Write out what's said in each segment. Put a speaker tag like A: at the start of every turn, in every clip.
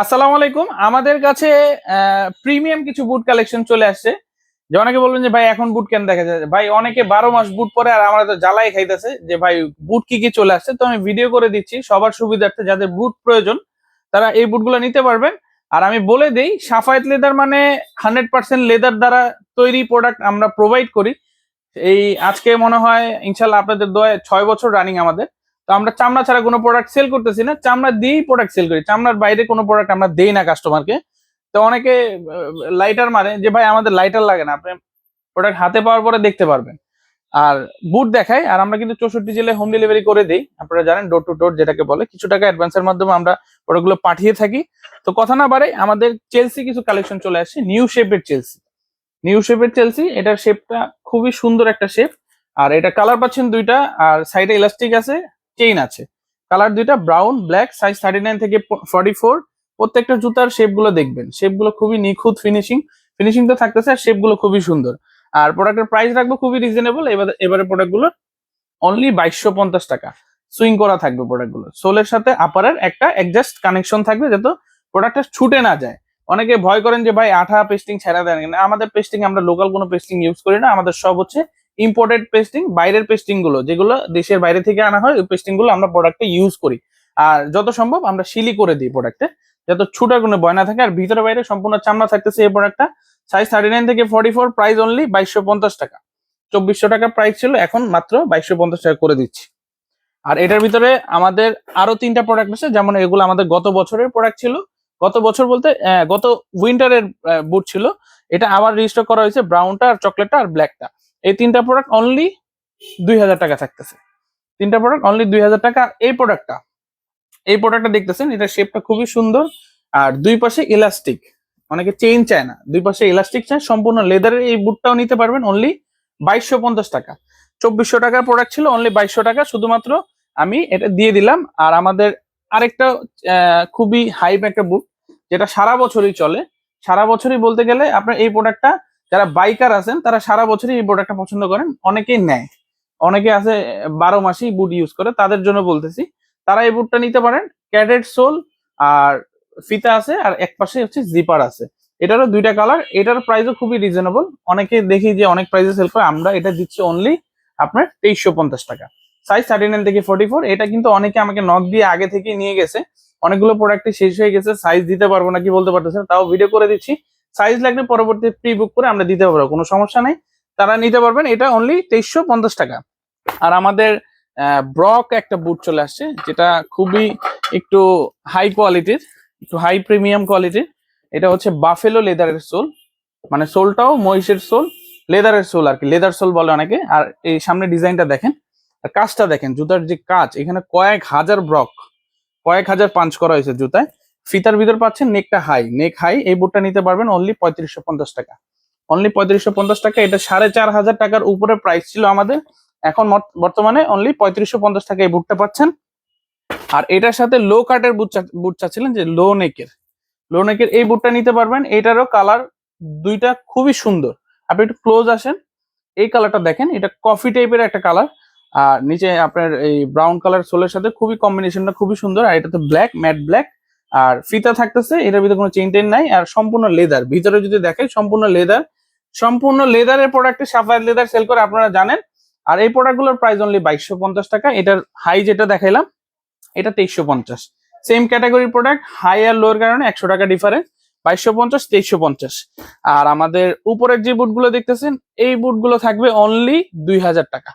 A: আসসালামু আলাইকুম। আমাদের কাছে প্রিমিয়াম কিছু বুট কালেকশন চলে আসছে। যে অনেকে বলবেন যে, ভাই, এখন বুট কেন দেখা যায়? ভাই, অনেকে বারো মাস বুট পরে আর আমরা তো জ্বালাই খাইতেছে যে, ভাই বুট কি কি চলে আসছে? তো আমি ভিডিও করে দিচ্ছি। সবার সুবিধার্থে যাদের বুট প্রয়োজন, তারা এই বুটগুলো নিতে পারবেন। আর আমি বলে দিই, সাফায়েত লেদার মানে হান্ড্রেড পার্সেন্ট লেদার দ্বারা তৈরি প্রোডাক্ট আমরা প্রোভাইড করি। এই আজকে মনে হয়, ইনশাল্লাহ আপনাদের দোয়ায় ছয় বছর রানিং আমাদের। তো আমরা চামড়া ছাড়া কোনো প্রোডাক্ট সেল করতেছি না, চামড়া দিয়েই প্রোডাক্ট সেল করি। চামড়ার বাইরে কোনো প্রোডাক্ট আমরা দেই না কাস্টমারকে তো অনেকে লাইটার মানে যে ভাই আমাদের লাইটার লাগে না, আপনি প্রোডাক্ট হাতে পাওয়ার পরে দেখতে পারবেন। আর বুট দেখাই, আর আমরা কিন্তু চৌষট্টি জেলায় হোম ডেলিভারি করে দিই। আপনারা জানেন ডোর টু ডোর যেটাকে বলে, কিছু টাকা অ্যাডভান্সের মাধ্যমে আমরা প্রোডাক্টগুলো পাঠিয়ে থাকি। তো কথা না বাড়ে আমাদের চেলসি কিছু কালেকশন চলে আসছে নিউ শেপের চেলসি নিউ শেপের চেলসি এটার শেপটা খুবই সুন্দর একটা শেপ আর এটা কালার পাচ্ছেন দুইটা, আর সাইডে ইলাস্টিক আছে চেইন আছে। কালার দুইটা brown black size thirty nine থেকে ফর্টি ফোর প্রত্যেকটা জুতার শেপগুলো দেখবেন। শেপগুলো খুবই নিখুঁত ফিনিশিং ফিনিশিং তো থাকতেছে আর শেপগুলো খুবই সুন্দর। আর প্রোডাক্টের প্রাইস রাখব খুবই রিজনেবল এবার, এবারে প্রোডাক্টগুলো অনলি বাইশশো পঞ্চাশ টাকা। সুইং করা থাকবে প্রোডাক্টগুলো সোলের সাথে আপারের একটা অ্যাডজাস্ট কানেকশন থাকবে যাতে প্রোডাক্টটা ছুটে না যায়। অনেকে ভয় করেন যে, ভাই, আঠা পেস্টিং ছেড়া দেন। আমাদের পেস্টিং আমরা লোকাল কোনো পেস্টিং ইউজ করি না। আমাদের সব হচ্ছে ইম্পোর্টেড পেস্টিং বাইরের পেস্টিংগুলো, যেগুলো দেশের বাইরে থেকে আনা হয়, ওই পেস্টিংগুলো আমরা প্রোডাক্টে ইউজ করি। আর যত সম্ভব আমরা শিলি করে দিই প্রোডাক্টে যাতে ছুটার কোনো ভয় না থাকে, আর ভিতরে বাইরে সম্পূর্ণ চামড়া থাকতেছে এই প্রোডাক্টটা সাইজ থার্টি নাইন থেকে ফর্টি ফোর প্রাইস অনলি বাইশশো পঞ্চাশ টাকা। চব্বিশশো টাকা প্রাইস ছিল, এখন মাত্র বাইশশো পঞ্চাশ টাকা করে দিচ্ছি। আর এটার ভিতরে আমাদের আরও তিনটা প্রোডাক্ট আছে, যেমন এগুলো আমাদের গত বছরের প্রোডাক্ট ছিল। গত বছর বলতে গত উইন্টারের বুট ছিল। এটা আবার রেজিস্টার করা হয়েছে ব্রাউনটা আর চকলেটটা আর ব্ল্যাকটা এই তিনটা প্রোডাক্ট অনলি দুই হাজার টাকা থাকতেছে। তিনটা প্রোডাক্ট অনলি দুই হাজার টাকা। এই প্রোডাক্টটা এই প্রোডাক্টটা দেখতেছেন, এটা শেপটা খুবই সুন্দর। আর দুই পাশে ইলাস্টিক অনেকে চেইন চায় না। দুই পাশে ইলাস্টিক চায়, সম্পূর্ণ লেদারের এই বুটটাও নিতে পারবেন অনলি বাইশশো পঞ্চাশ টাকা। চব্বিশশো টাকার প্রোডাক্ট ছিল অনলি বাইশশো টাকা, শুধুমাত্র আমি এটা দিয়ে দিলাম। আর আমাদের আরেকটা খুবই হাইপ একটা বুট যেটা সারা বছরই চলে। সারা বছরই বলতে গেলে আপনার এই প্রোডাক্টটা যারা বাইকার আছেন, তারা সারা বছরই এই প্রোডাক্টটা পছন্দ করেন। অনেকেই নেয়। অনেকে আছে বারো মাসেই বুট ইউজ করে। তাদের জন্য বলতেছি, তারা এই বুটটা নিতে পারেন। ক্যাডেট সোল আর ফিতা আছে, আর এক পাশে হচ্ছে জিপার আছে। এটারও দুইটা কালার এটার প্রাইসও খুবই রিজনেবল অনেকে দেখি যে অনেক প্রাইসে সেল করে, আমরা এটা দিচ্ছি অনলি আপনার তেইশশো পঞ্চাশ টাকা। সাইজ থার্টি নাইন থেকে ফোর্টি ফোর এটা কিন্তু অনেকে আমাকে নক দিয়ে আগে থেকে নিয়ে গেছে। অনেকগুলো প্রোডাক্টে শেষ হয়ে গেছে সাইজ দিতে পারব না কি বলতে পারতেছে তাও ভিডিও করে দিচ্ছি। সাইজ লাগলে পরবর্তী প্রি বুক করে আমরা দিতে পারব, কোনো সমস্যা নেই। তারা নিতে পারবেন, এটা অনলি তেইশশো পঞ্চাশ টাকা। আর আমাদের ব্রক একটা বুট চলে আসছে, যেটা খুবই একটু হাই কোয়ালিটির একটু হাই প্রিমিয়াম কোয়ালিটির এটা হচ্ছে বাফেলো লেদারের সোল মানে সোলটাও মহিষের সোল লেদারের সোল আর কি লেদার সোল বলে অনেকে। আর এই সামনে ডিজাইনটা দেখেন, আর কাজটা দেখেন, জুতার যে কাজ, এখানে কয়েক হাজার ব্রক কয়েক হাজার পাঞ্চ করা হয়েছে জুতায়। ফিতার ভিতর পাচ্ছেন নেকটা হাই নেক হাই এই বুটটা নিতে পারবেন অনলি পঁয়ত্রিশশো পঞ্চাশ টাকা। অনলি পঁয়ত্রিশশো পঞ্চাশ টাকা, এটা সাড়ে চার হাজার টাকার উপরে প্রাইস ছিল আমাদের। এখন বর্তমানে অনলি পঁয়ত্রিশশো পঞ্চাশ টাকা এই বুটটা পাচ্ছেন। আর এটার সাথে লো কাটের বুট চাচ্ছিলেন যে লো নেকের লো নেকের এই বুটটা নিতে পারবেন। এটারও কালার দুইটা খুবই সুন্দর। আপনি একটু ক্লোজ আসেন। এই কালারটা দেখেন, এটা কফি টাইপের একটা কালার আর নিচে আপনার এই ব্রাউন কালার সোলের সাথে খুবই কম্বিনেশনটা খুবই সুন্দর। আর এটাতে ব্ল্যাক ম্যাট ব্ল্যাক আর ফিতা থাকতেছে, এটার ভিতরে কোনো চেইন টেন নাই, আর সম্পূর্ণ লেদার ভিতরে যদি দেখেন, সম্পূর্ণ লেদার সম্পূর্ণ লেদারের প্রোডাক্টে সাফায়ার লেদার সেল করে আপনারা জানেন। আর এই প্রোডাক্টগুলোর প্রাইস অনলি বাইশশো পঞ্চাশ টাকা। এটার হাই যেটা দেখাইলাম, এটা তেইশশো পঞ্চাশ। সেম ক্যাটাগরির প্রোডাক্ট হাই আর লোয়ের কারণে একশো টাকা ডিফারেন্স বাইশশো পঞ্চাশ, তেইশশো পঞ্চাশ। আর আমাদের উপরের যে বুটগুলো দেখতেছেন, এই বুটগুলো থাকবে অনলি দুই হাজার টাকা।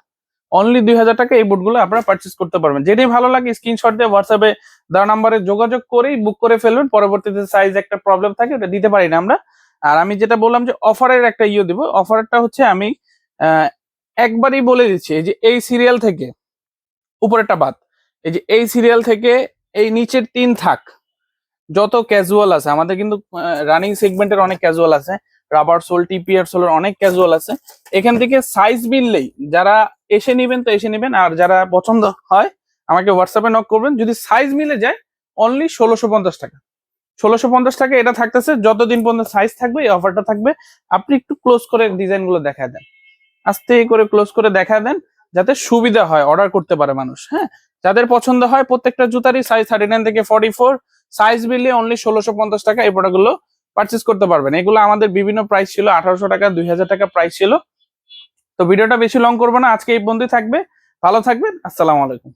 A: অনলি দুই হাজার টাকা এই বুটগুলো আপনারা পারচেস করতে পারবেন। যেটাই ভালো লাগে স্ক্রিনশট দিয়ে হোয়াটসঅ্যাপে দেওয়া নাম্বারে যোগাযোগ করেই বুক করে ফেলবেন পরবর্তীতে সাইজ একটা প্রবলেম থাকে, ওটা দিতে পারি না আমরা। আর আমি যেটা বললাম যে অফারের একটা ইয়ে দিব। অফারটা হচ্ছে আমি একবারই বলে দিচ্ছি, এই যে এই সিরিয়াল থেকে, উপরেরটা বাদ, এই যে এই সিরিয়াল থেকে এই নিচের তিন থাক। যত ক্যাজুয়াল আছে, আমাদের কিন্তু রানিং সেগমেন্টের অনেক ক্যাজুয়াল আছে রাবার সোল টিপিআর সোলের অনেক ক্যাজুয়াল আছে। এখান থেকে সাইজ মিললেই যারা এসে নেবেন তো এসে নেবেন, আর যারা পছন্দ হয়, আমাকে হোয়াটসঅ্যাপে নক করবেন। যদি সাইজ মিলে যায় অনলি ষোলোশো পঞ্চাশ টাকা। ষোলোশো পঞ্চাশ টাকা এটা থাকতেছে, যতদিন পর্যন্ত সাইজ থাকবে, এই অফারটা থাকবে, আপনি একটু ক্লোজ করে ডিজাইনগুলো দেখা দেন। আস্তে করে ক্লোজ করে দেখা দেন, যাতে সুবিধা হয় অর্ডার করতে পারে মানুষ হ্যাঁ? যাদের পছন্দ হয়, প্রত্যেকটা জুতারই সাইজ থার্টি নাইন থেকে ফর্টি ফোর সাইজ বিলে অনলি ষোলোশো পঞ্চাশ টাকা এই প্রোডাক্টগুলো পারচেস করতে পারবেন। এগুলো আমাদের বিভিন্ন প্রাইস ছিল, আঠারোশো টাকা, দুই হাজার টাকা প্রাইস ছিল। তো ভিডিওটা বেশি লং করব না, আজকে এই বন্ধু থাকবে। ভালো থাকবেন, আসসালামু আলাইকুম।